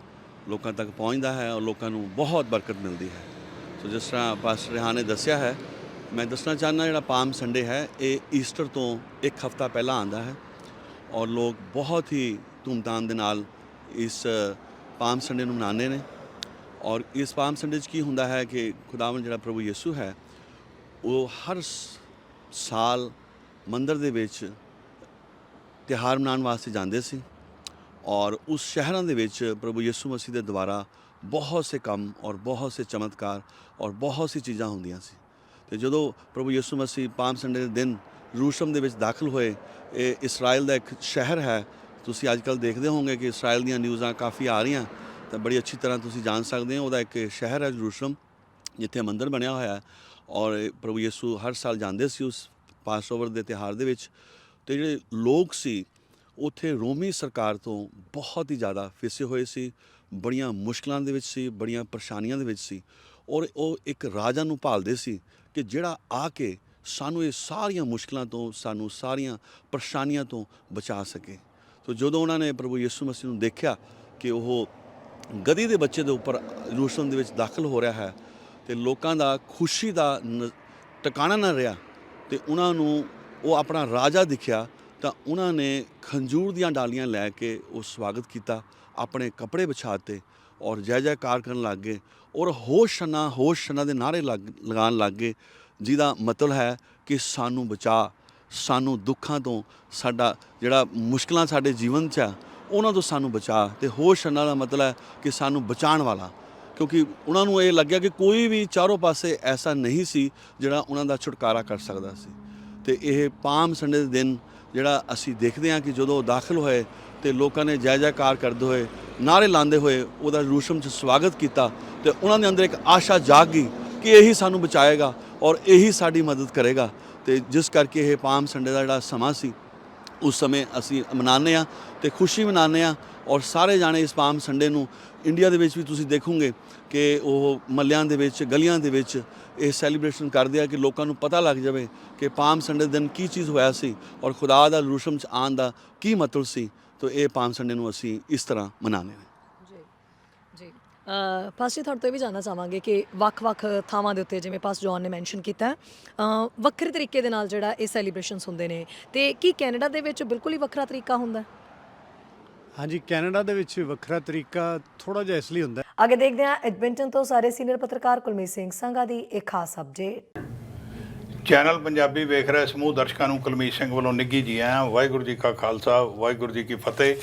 ਲੋਕਾਂ ਤੱਕ ਪਹੁੰਚਦਾ ਹੈ ਔਰ ਲੋਕਾਂ ਨੂੰ ਬਹੁਤ ਬਰਕਤ ਮਿਲਦੀ ਹੈ। ਸੋ ਜਿਸ ਤਰ੍ਹਾਂ ਪਾਸਟਰ ਰਿਹਾਨ ਨੇ ਦੱਸਿਆ ਹੈ, ਮੈਂ ਦੱਸਣਾ ਚਾਹੁੰਦਾ ਜਿਹੜਾ ਪਾਮ ਸੰਡੇ ਹੈ, ਇਹ ਈਸਟਰ ਤੋਂ ਇੱਕ ਹਫ਼ਤਾ ਪਹਿਲਾਂ ਆਂਦਾ ਹੈ ਔਰ ਲੋਕ ਬਹੁਤ ਹੀ ਧੂਮਧਾਮ ਦੇ ਨਾਲ ਇਸ ਪਾਮ ਸੰਡੇ ਨੂੰ ਮਨਾਉਂਦੇ ਨੇ। ਔਰ ਇਸ ਪਾਮ ਸੰਡੇ 'ਚ ਕੀ ਹੁੰਦਾ ਹੈ ਕਿ ਖੁਦਾਵੰਦ ਜਿਹੜਾ ਪ੍ਰਭੂ ਯਿਸੂ ਹੈ, ਉਹ ਹਰ ਸਾਲ ਮੰਦਰ ਦੇ ਵਿੱਚ ਤਿਉਹਾਰ ਮਨਾਉਣ ਵਾਸਤੇ ਜਾਂਦੇ ਸੀ ਔਰ ਉਸ ਸ਼ਹਿਰਾਂ ਦੇ ਵਿੱਚ ਪ੍ਰਭੂ ਯਿਸੂ ਮਸੀਹ ਦੇ ਦੁਆਰਾ ਬਹੁਤ ਸੇ ਕੰਮ ਔਰ ਬਹੁਤ ਸੇ ਚਮਤਕਾਰ ਔਰ ਬਹੁਤ ਸੀ ਚੀਜ਼ਾਂ ਹੁੰਦੀਆਂ ਸੀ। ਤੇ ਜਦੋਂ ਪ੍ਰਭੂ ਯਿਸੂ ਮਸੀਹ ਪਾਮ ਸੰਡੇ ਦੇ ਦਿਨ ਯਰੂਸ਼ਲਮ ਦੇ ਵਿੱਚ ਦਾਖਲ ਹੋਏ, ਇਹ ਇਸਰਾਇਲ ਦਾ ਇੱਕ ਸ਼ਹਿਰ ਹੈ। ਤੁਸੀਂ ਅੱਜ ਕੱਲ੍ਹ ਦੇਖਦੇ ਹੋਵੋਗੇ ਕਿ ਇਸਰਾਇਲ ਦੀਆਂ ਨਿਊਜ਼ਾਂ ਕਾਫੀ ਆ ਰਹੀਆਂ। ਤਾਂ ਬੜੀ ਅੱਛੀ ਤਰ੍ਹਾਂ ਤੁਸੀਂ ਜਾਣ ਸਕਦੇ ਹੋ। ਉਹਦਾ ਇੱਕ ਸ਼ਹਿਰ ਹੈ ਯਰੂਸ਼ਲਮ ਜਿੱਥੇ ਮੰਦਿਰ ਬਣਿਆ ਹੋਇਆ ਹੈ। ਔਰ ਪ੍ਰਭੂ ਯਿਸੂ ਹਰ ਸਾਲ ਜਾਂਦੇ ਸੀ ਉਸ ਪਾਸਓਵਰ ਦੇ ਤਿਉਹਾਰ ਦੇ ਵਿੱਚ। ਤੇ ਜਿਹੜੇ ਲੋਕ ਸੀ, ਉੱਥੇ ਰੋਮੀ ਸਰਕਾਰ ਤੋਂ ਬਹੁਤ ਹੀ ਜ਼ਿਆਦਾ ਫਿਸੇ ਹੋਏ ਸੀ। ਬੜੀਆਂ ਮੁਸ਼ਕਲਾਂ ਦੇ ਵਿੱਚ ਸੀ, ਬੜੀਆਂ ਪਰੇਸ਼ਾਨੀਆਂ ਦੇ ਵਿੱਚ ਸੀ। ਔਰ ਉਹ ਇੱਕ ਰਾਜਾ ਨੂੰ ਭਾਲਦੇ ਸੀ ਕਿ ਜਿਹੜਾ ਆ ਕੇ ਸਾਨੂੰ ਇਹ ਸਾਰੀਆਂ ਮੁਸ਼ਕਲਾਂ ਤੋਂ, ਸਾਨੂੰ ਸਾਰੀਆਂ ਪਰੇਸ਼ਾਨੀਆਂ ਤੋਂ ਬਚਾ ਸਕੇ। ਸੋ ਜਦੋਂ ਉਹਨਾਂ ਨੇ ਪ੍ਰਭੂ ਯਿਸੂ ਮਸੀਹ ਨੂੰ ਦੇਖਿਆ ਕਿ ਉਹ ਗਦੀ ਦੇ ਬੱਚੇ ਦੇ ਉੱਪਰ ਯਰੂਸ਼ਲਮ ਦੇ ਵਿੱਚ ਦਾਖਲ ਹੋ ਰਿਹਾ ਹੈ ਤੇ ਲੋਕਾਂ ਦਾ ਖੁਸ਼ੀ ਦਾ ਨ- ਟਿਕਾਣਾ ਨਾ ਰਿਹਾ ਤੇ ਉਹਨਾਂ ਨੂੰ ਉਹ ਆਪਣਾ ਰਾਜਾ ਦਿਖਿਆ ਤਾਂ ਉਹਨਾਂ ਨੇ ਖੰਜੂਰ ਦੀਆਂ ਡਾਲੀਆਂ ਲੈ ਕੇ ਉਹ ਸਵਾਗਤ ਕੀਤਾ ਆਪਣੇ ਕੱਪੜੇ ਵਿਛਾਤੇ ਔਰ ਜੈ ਜੈਕਾਰ ਕਰਨ ਲੱਗ ਗਏ ਔਰ ਹੋਸ਼ਨਾ ਹੋਸ਼ਨਾ ਦੇ ਨਾਰੇ ਲੱਗ, ਲਗਾਉਣ ਲੱਗ ਗਏ ਜਿਹਦਾ ਮਤਲਬ ਹੈ ਕਿ ਸਾਨੂੰ ਬਚਾ, ਸਾਨੂੰ ਦੁੱਖਾਂ ਤੋਂ ਸਾਡਾ ਜਿਹੜਾ ਮੁਸ਼ਕਲਾਂ ਸਾਡੇ ਜੀਵਨ 'ਚ ਆ ਉਹਨਾਂ ਤੋਂ ਸਾਨੂੰ ਬਚਾ ਤੇ ਹੋਸ਼ਨਾ ਦਾ ਮਤਲਬ ਹੈ ਕਿ ਸਾਨੂੰ ਬਚਾਉਣ ਵਾਲਾ। ਕਿਉਂਕਿ ਉਹਨਾਂ ਨੂੰ ਇਹ ਲੱਗਿਆ ਕਿ ਕੋਈ ਵੀ ਚਾਰੋਂ ਪਾਸੇ ਐਸਾ ਨਹੀਂ ਸੀ ਜਿਹੜਾ ਉਹਨਾਂ ਦਾ ਛੁਟਕਾਰਾ ਕਰ ਸਕਦਾ ਸੀ। ਤੇ ਇਹ ਪਾਮ ਸੰਡੇ ਦੇ ਦਿਨ ਜਿਹੜਾ ਅਸੀਂ ਦੇਖਦੇ ਹਾਂ ਕਿ ਜਦੋਂ ਉਹ ਦਾਖਲ ਹੋਏ ਤੇ ਲੋਕਾਂ ਨੇ ਜੈ ਜੈਕਾਰ ਕਰਦੇ ਹੋਏ ਨਾਰੇ ਲਾਉਂਦੇ ਹੋਏ ਉਹਦਾ ਰੂਸ਼ਮ 'ਚ ਸਵਾਗਤ ਕੀਤਾ ਤੇ ਉਹਨਾਂ ਦੇ ਅੰਦਰ ਇੱਕ ਆਸ਼ਾ ਜਾਗ ਗਈ ਕਿ ਇਹੀ ਸਾਨੂੰ ਬਚਾਏਗਾ ਔਰ ਇਹੀ ਸਾਡੀ ਮਦਦ ਕਰੇਗਾ। ਤੇ ਜਿਸ ਕਰਕੇ ਇਹ ਪਾਮ ਸੰਡੇ ਦਾ ਜਿਹੜਾ ਸਮਾਂ ਸੀ ਉਸ ਸਮੇਂ ਅਸੀਂ ਮਨਾਉਂਦੇ ਆ ਤੇ ਖੁਸ਼ੀ ਮਨਾਉਂਦੇ ਆ ਔਰ ਸਾਰੇ ਜਾਣੇ ਇਸ ਪਾਮ ਸੰਡੇ ਨੂੰ ਇੰਡੀਆ ਦੇ ਵਿੱਚ ਵੀ ਤੁਸੀਂ ਦੇਖੋਗੇ ਕਿ ਉਹ ਮੱਲਿਆਂ ਦੇ ਵਿੱਚ, ਗਲੀਆਂ ਦੇ ਵਿੱਚ ਇਹ ਸੈਲੀਬ੍ਰੇਸ਼ਨ ਕਰਦੇ ਆ ਕਿ ਲੋਕਾਂ ਨੂੰ ਪਤਾ ਲੱਗ ਜਾਵੇ ਕਿ ਪਾਮ ਸੰਡੇ ਦੇ ਦਿਨ ਕੀ ਚੀਜ਼ ਹੋਇਆ ਸੀ ਔਰ ਖੁਦਾ ਦਾ ਯਰੂਸ਼ਲਮ ਚ ਆਉਣ ਦਾ ਕੀ ਮਤਲਬ ਸੀ। ਤਾਂ ਇਹ ਪਾਮ ਸੰਡੇ ਨੂੰ ਅਸੀਂ ਇਸ ਤਰ੍ਹਾਂ ਮਨਾਉਂਦੇ ਹਾਂ। ਪਾਸ ਤੁਹਾਡੇ ਤੋਂ ਇਹ ਵੀ ਜਾਣਨਾ ਚਾਹਾਂਗੇ ਕਿ ਵੱਖ-ਵੱਖ ਥਾਵਾਂ ਦੇ ਉੱਤੇ ਜਿਵੇਂ ਪਾਸ ਜੌਨ ਨੇ ਮੈਂਸ਼ਨ ਕੀਤਾ ਵੱਖਰੇ ਤਰੀਕੇ ਦੇ ਨਾਲ ਜਿਹੜਾ ਇਹ ਸੈਲੀਬ੍ਰੇਸ਼ਨਸ ਹੁੰਦੇ ਨੇ। ਤੇ ਕੀ ਕੈਨੇਡਾ ਦੇ ਵਿੱਚ ਬਿਲਕੁਲ ਹੀ ਵੱਖਰਾ ਤਰੀਕਾ ਹੁੰਦਾ? ਹਾਂਜੀ ਕੈਨੇਡਾ ਦੇ ਵਿੱਚ ਵੱਖਰਾ ਤਰੀਕਾ ਥੋੜਾ ਜਿਹਾ ਇਸ ਲਈ ਹੁੰਦਾ ਅੱਗੇ ਦੇਖਦੇ ਹਾਂ ਐਡਮਿੰਟਨ ਤੋਂ ਸਾਰੇ ਸੀਨੀਅਰ ਪੱਤਰਕਾਰ ਕੁਲਮੀਤ ਸਿੰਘ ਸੰਘਾ ਦੀ ਇੱਕ ਖਾਸ ਅਪਡੇਟ ਚੈਨਲ ਪੰਜਾਬੀ ਵੇਖ ਰਹੇ ਸਮੂਹ ਦਰਸ਼ਕਾਂ ਨੂੰ ਕੁਲਮੀਤ ਸਿੰਘ ਵੱਲੋਂ ਨਿੱਘੀ ਜੀ ਆਇਆਂ ਵਾਹਿਗੁਰੂ ਜੀ ਕਾ ਖਾਲਸਾ ਵਾਹਿਗੁਰੂ ਜੀ ਕੀ ਫਤਿਹ।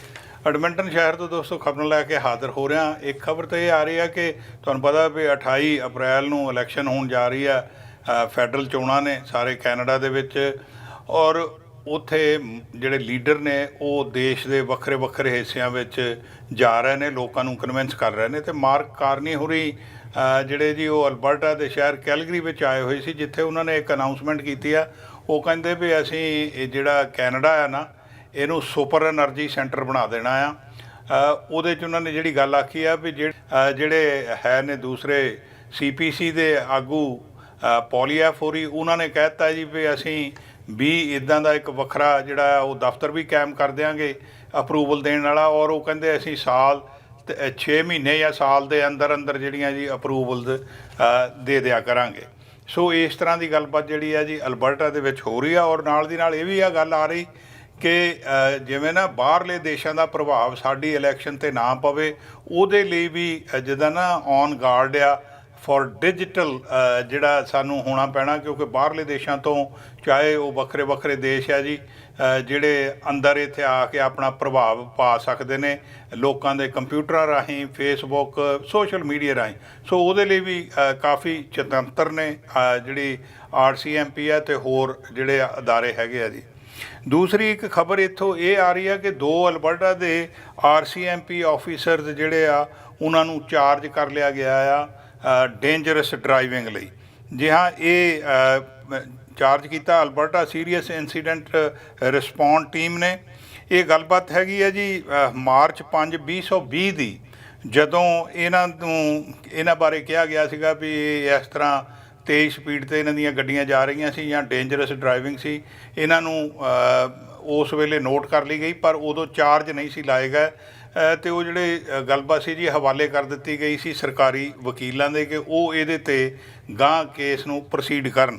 ਐਡਮਿੰਟਨ ਸ਼ਹਿਰ ਤੋਂ ਦੋਸਤੋ ਖਬਰ ਲੈ ਕੇ ਹਾਜ਼ਰ ਹੋ ਰਿਹਾ। ਇੱਕ ਖਬਰ ਤਾਂ ਇਹ ਆ ਰਹੀ ਹੈ ਕਿ ਤੁਹਾਨੂੰ ਪਤਾ ਵੀ 28 ਅਪ੍ਰੈਲ ਨੂੰ ਇਲੈਕਸ਼ਨ ਹੋਣ ਜਾ ਰਹੀ ਹੈ ਫੈਡਰਲ ਚੋਣਾਂ ਨੇ ਸਾਰੇ ਕੈਨੇਡਾ ਦੇ ਵਿੱਚ। ਔਰ ਉੱਥੇ ਜਿਹੜੇ ਲੀਡਰ ਨੇ, ਉਹ ਦੇਸ਼ ਦੇ ਵੱਖਰੇ ਵੱਖਰੇ ਹਿੱਸਿਆਂ ਵਿੱਚ ਜਾ ਰਹੇ ਨੇ, ਲੋਕਾਂ ਨੂੰ ਕਨਵਿੰਸ ਕਰ ਰਹੇ ਨੇ। ਤੇ ਮਾਰਕ ਕਾਰਨੀ ਹੋਰੀ ਜਿਹੜੇ ਜੀ ਉਹ ਅਲਬਰਟਾ ਦੇ ਸ਼ਹਿਰ ਕੈਲਗਰੀ ਵਿੱਚ ਆਏ ਹੋਏ ਸੀ, ਜਿੱਥੇ ਉਹਨਾਂ ਨੇ ਇੱਕ ਅਨਾਉਂਸਮੈਂਟ ਕੀਤੀ ਆ। ਉਹ ਕਹਿੰਦੇ ਵੀ ਅਸੀਂ ਇਹ ਜਿਹੜਾ ਕੈਨੇਡਾ ਆ ਨਾ ਇਹਨੂੰ ਸੁਪਰ એનર્ਜੀ ਸੈਂਟਰ ਬਣਾ ਦੇਣਾ ਆ। ਉਹਦੇ ਚ ਉਹਨਾਂ ਨੇ ਜਿਹੜੀ ਗੱਲ ਆਖੀ ਆ ਵੀ ਜਿਹੜੇ ਹੈ ਨੇ ਦੂਸਰੇ ਸੀਪੀਸੀ ਦੇ ਆਗੂ ਪੋਲੀਐਫੋਰੀ ਉਹਨਾਂ ਨੇ ਕਹਿਤਾ ਜੀ ਵੀ ਅਸੀਂ ਵੀ ਇਦਾਂ ਦਾ ਇੱਕ ਵੱਖਰਾ ਜਿਹੜਾ ਉਹ ਦਫ਼ਤਰ ਵੀ ਕਾਇਮ ਕਰ ਦੇਾਂਗੇ ਅਪਰੂਵਲ ਦੇਣ ਵਾਲਾ ਔਰ ਉਹ ਕਹਿੰਦੇ ਅਸੀਂ ਸਾਲ 6 ਮਹੀਨੇ ਜਾਂ ਸਾਲ ਦੇ ਅੰਦਰ ਅੰਦਰ ਜਿਹੜੀਆਂ ਜੀ ਅਪਰੂਵਲ ਦੇ ਦਿਆ ਕਰਾਂਗੇ। ਸੋ ਇਸ ਤਰ੍ਹਾਂ ਦੀ ਗੱਲਬਾਤ ਜਿਹੜੀ ਆ ਜੀ ਅਲਬਰਟਾ ਦੇ ਵਿੱਚ ਹੋ ਰਹੀ ਆ ਔਰ ਨਾਲ ਦੀ ਨਾਲ ਇਹ ਵੀ ਆ ਗੱਲ ਆ ਰਹੀ ਕਿ ਜਿਵੇਂ ਨਾ ਬਾਹਰਲੇ ਦੇਸ਼ਾਂ ਦਾ ਪ੍ਰਭਾਵ ਸਾਡੀ ਇਲੈਕਸ਼ਨ ਤੇ ਨਾ ਪਵੇ ਉਹਦੇ ਲਈ ਵੀ ਅ, ਜਿੱਦਾਂ ਨਾ ਔਨ ਗਾਰਡ ਆ ਫॉर ਡਿਜੀਟਲ ਜਿਹੜਾ ਸਾਨੂੰ ਹੋਣਾ ਪੈਣਾ ਕਿਉਂਕਿ ਬਾਹਰਲੇ ਦੇਸ਼ਾਂ ਤੋਂ ਚਾਹੇ ਉਹ ਵੱਖਰੇ ਵੱਖਰੇ ਦੇਸ਼ ਆ ਜੀ ਜਿਹੜੇ ਅੰਦਰ ਇੱਥੇ ਆ ਕੇ ਆਪਣਾ ਪ੍ਰਭਾਵ ਪਾ ਸਕਦੇ ਨੇ ਲੋਕਾਂ ਦੇ ਕੰਪਿਊਟਰਾਂ ਰਾਹੀਂ ਫੇਸਬੁੱਕ ਸੋਸ਼ਲ ਮੀਡੀਆ ਰਾਹੀਂ। ਸੋ ਉਹਦੇ ਲਈ ਵੀ ਕਾਫੀ ਚਤੰਤਰ ਨੇ ਅ, ਜਿਹੜੀ ਆਰਸੀਐਮਪੀ ਹੈ ਤੇ ਹੋਰ ਜਿਹੜੇ ਅਦਾਰੇ ਹੈਗੇ ਆ ਜੀ। ਦੂਸਰੀ ਇੱਕ ਖਬਰ ਇੱਥੋਂ ਇਹ ਆ ਰਹੀ ਹੈ ਕਿ ਦੋ ਅਲਬਰਟਾ ਦੇ ਆਰਸੀਐਮਪੀ ਆਫੀਸਰਸ ਜਿਹੜੇ ਆ ਉਹਨਾਂ ਨੂੰ ਚਾਰਜ ਕਰ ਲਿਆ ਗਿਆ ਆ ਡੇਂਜਰਸ ਡਰਾਈਵਿੰਗ ਲਈ। ਜੀ ਹਾਂ ਇਹ ਚਾਰਜ ਕੀਤਾ Alberta serious incident respond team ਨੇ। ਇਹ ਗੱਲਬਾਤ ਹੈਗੀ ਹੈ ਜੀ ਅ, ਮਾਰਚ 5 2020 ਦੀ ਜਦੋਂ ਇਹਨਾਂ ਨੂੰ ਇਹਨਾਂ ਬਾਰੇ ਕਿਹਾ ਗਿਆ ਸੀਗਾ ਵੀ ਇਹ ਇਸ ਤਰ੍ਹਾਂ ਤੇਜ਼ ਸਪੀਡ ਤੇ ਇਹਨਾਂ ਦੀਆਂ ਗੱਡੀਆਂ ਜਾ ਰਹੀਆਂ ਸੀ ਜਾਂ ਡੇਂਜਰਸ ਡਰਾਈਵਿੰਗ ਸੀ ਇਹਨਾਂ ਨੂੰ ਉਸ ਵੇਲੇ ਨੋਟ ਕਰ ਲਈ ਗਈ ਪਰ ਉਦੋਂ ਚਾਰਜ ਨਹੀਂ ਸੀ ਲਾਏ ਗਏ। ਅ, ਤੇ ਉਹ ਜਿਹੜੇ ਗੱਲਬਾਤ ਸੀ ਜੀ ਹਵਾਲੇ ਕਰ ਦਿੱਤੀ ਗਈ ਸੀ ਸਰਕਾਰੀ ਵਕੀਲਾਂ ਦੇ ਕਿ ਉਹ ਇਹਦੇ ਤੇ ਗਾਂ ਕੇਸ ਨੂੰ ਪ੍ਰੋਸੀਡ ਕਰਨ।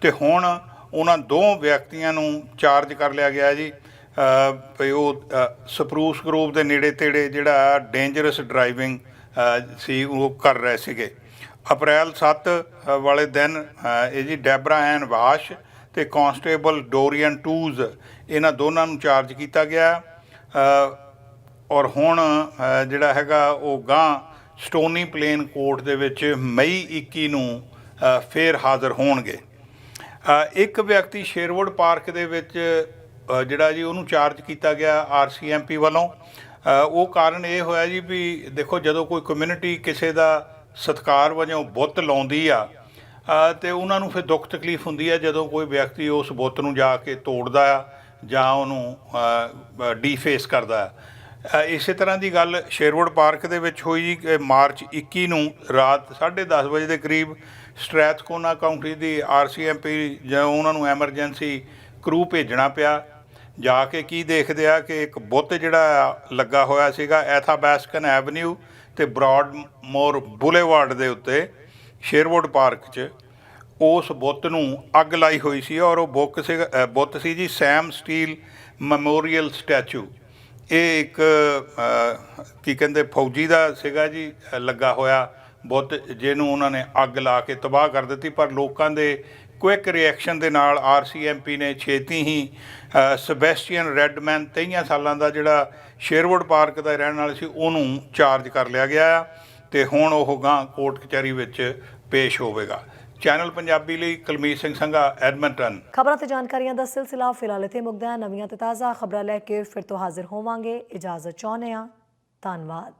ਤੇ ਹੁਣ ਉਹਨਾਂ ਦੋ ਵਿਅਕਤੀਆਂ ਨੂੰ ਚਾਰਜ ਕਰ ਲਿਆ ਗਿਆ ਜੀ। ਅ, ਉਹ ਸਪਰੂਸ ਗਰੋਵ ਦੇ ਨੇੜੇ ਤੇੜੇ ਜਿਹੜਾ ਡੇਂਜਰਸ ਡਰਾਈਵਿੰਗ ਸੀ ਉਹ ਕਰ ਰਹੇ ਸੀਗੇ। ਅਪ੍ਰੈਲ 7 ਵਾਲੇ ਦਿਨ ਇਹ ਜੀ ਡੈਬਰਾ ਐਨ ਵਾਸ਼ ਤੇ ਕਾਂਸਟੇਬਲ ਡੋਰੀਅਨ ਟੂਜ਼ ਇਹਨਾਂ ਦੋਨਾਂ ਨੂੰ ਚਾਰਜ ਕੀਤਾ ਗਿਆ। ਔਰ ਹੁਣ ਜਿਹੜਾ ਹੈਗਾ ਉਹ ਗਾਂ ਸਟੋਨੀ ਪਲੇਨ ਕੋਰਟ ਦੇ ਵਿੱਚ ਮਈ 21 ਨੂੰ ਅ, ਫੇਰ ਹਾਜ਼ਰ ਹੋਣਗੇ। ਇੱਕ ਵਿਅਕਤੀ ਸ਼ੇਰਵੁੱਡ ਪਾਰਕ ਦੇ ਵਿੱਚ ਜਿਹੜਾ ਜੀ ਉਹਨੂੰ ਚਾਰਜ ਕੀਤਾ ਗਿਆ ਆਰਸੀਐਮਪੀ ਵੱਲੋਂ। ਉਹ ਕਾਰਨ ਇਹ ਹੋਇਆ ਜੀ ਵੀ ਦੇਖੋ ਜਦੋਂ ਕੋਈ ਕਮਿਊਨਿਟੀ ਕਿਸੇ ਦਾ ਸਤਕਾਰ ਵਜੋਂ ਬੁੱਤ ਲਾਉਂਦੀ ਆ ਅ, ਤੇ ਉਹਨਾਂ ਨੂੰ ਫਿਰ ਦੁੱਖ ਤਕਲੀਫ ਹੁੰਦੀ ਹੈ ਜਦੋਂ ਕੋਈ ਵਿਅਕਤੀ ਉਸ ਬੁੱਤ ਨੂੰ ਜਾ ਕੇ ਤੋੜਦਾ ਆ ਜਾਂ ਉਹਨੂੰ ਡੀਫੇਸ ਕਰਦਾ ਆ। ਇਸੇ ਤਰ੍ਹਾਂ ਦੀ ਗੱਲ ਸ਼ੇਰਵੁੱਡ ਪਾਰਕ ਦੇ ਵਿੱਚ ਹੋਈ ਮਾਰਚ 21 ਨੂੰ ਰਾਤ 10:30 ਵਜੇ ਦੇ ਕਰੀਬ ਸਟ੍ਰੈਥਕੋਨਾ ਕਾਉਂਟੀ ਦੀ ਆਰਸੀਐਮਪੀ ਜਾਂ ਉਹਨਾਂ ਨੂੰ ਐਮਰਜੈਂਸੀ ਕਰੂ ਭੇਜਣਾ ਪਿਆ। ਜਾ ਕੇ ਕੀ ਦੇਖਦੇ ਆ ਕਿ ਇੱਕ ਬੁੱਤ ਜਿਹੜਾ ਲੱਗਾ ਹੋਇਆ ਸੀਗਾ ਐਥਾਬੈਸਕਨ ਐਵਨਿਊ ਤੇ ਬ੍ਰੌਡਮੋਰ ਬੁਲੇਵਾਰਡ ਦੇ ਉੱਤੇ, ਸ਼ੇਰਵੁੱਡ ਪਾਰਕ 'ਚ, ਉਸ ਬੁੱਤ ਨੂੰ ਅੱਗ ਲਾਈ ਹੋਈ ਸੀ ਔਰ ਉਹ ਬੁੱਕ ਸੀ ਬੁੱਤ ਸੀ ਜੀ ਸੈਮ ਸਟੀਲ ਮੈਮੋਰੀਅਲ ਸਟੈਚੂ। ਇਹ ਇੱਕ ਕੀ ਕਹਿੰਦੇ, ਫੌਜੀ ਦਾ ਸੀਗਾ ਜੀ ਲੱਗਾ ਹੋਇਆ ਬੁੱਤ, ਜਿਹਨੂੰ ਉਹਨਾਂ ਨੇ ਅੱਗ ਲਾ ਕੇ ਤਬਾਹ ਕਰ ਦਿੱਤੀ, ਪਰ ਲੋਕਾਂ ਦੇ ਕੁਇਕ ਰਿਐਕਸ਼ਨ ਦੇ ਨਾਲ ਆਰਸੀਐਮਪੀ ਨੇ ਛੇਤੀ ਹੀ ਸਬੈਸਟੀਅਨ ਸੈਬੈਸਟੀਅਨ ਰੈਡਮੈਨ 23 ਸਾਲਾਂ ਦਾ ਜਿਹੜਾ ਸ਼ੇਰਵੁੱਡ ਪਾਰਕ ਦਾ ਰਹਿਣ ਵਾਲਾ ਸੀ, ਉਹਨੂੰ ਚਾਰਜ ਕਰ ਲਿਆ ਗਿਆ ਆ ਤੇ ਹੁਣ ਉਹ ਗਾਂ ਕੋਰਟ ਕਚਹਿਰੀ ਵਿੱਚ ਪੇਸ਼ ਹੋਵੇਗਾ। ਚੈਨਲ ਪੰਜਾਬੀ ਲਈ ਕੁਲਮੀਤ ਸਿੰਘ ਸੰਘਾ ਐਡਮਿੰਟਨ ਖਬਰਾਂ ਤੇ ਜਾਣਕਾਰੀਆਂ ਦਾ ਸਿਲਸਿਲਾ ਫਿਲਹਾਲ ਇੱਥੇ ਮੁੱਕਦਾ ਨਵੀਆਂ ਤੇ ਤਾਜ਼ਾ ਖਬਰਾਂ ਲੈ ਕੇ ਫਿਰ ਤੋਂ ਹਾਜ਼ਰ ਹੋਵਾਂਗੇ। ਇਜਾਜ਼ਤ ਚਾਹੁੰਦੇ ਹਾਂ। ਧੰਨਵਾਦ।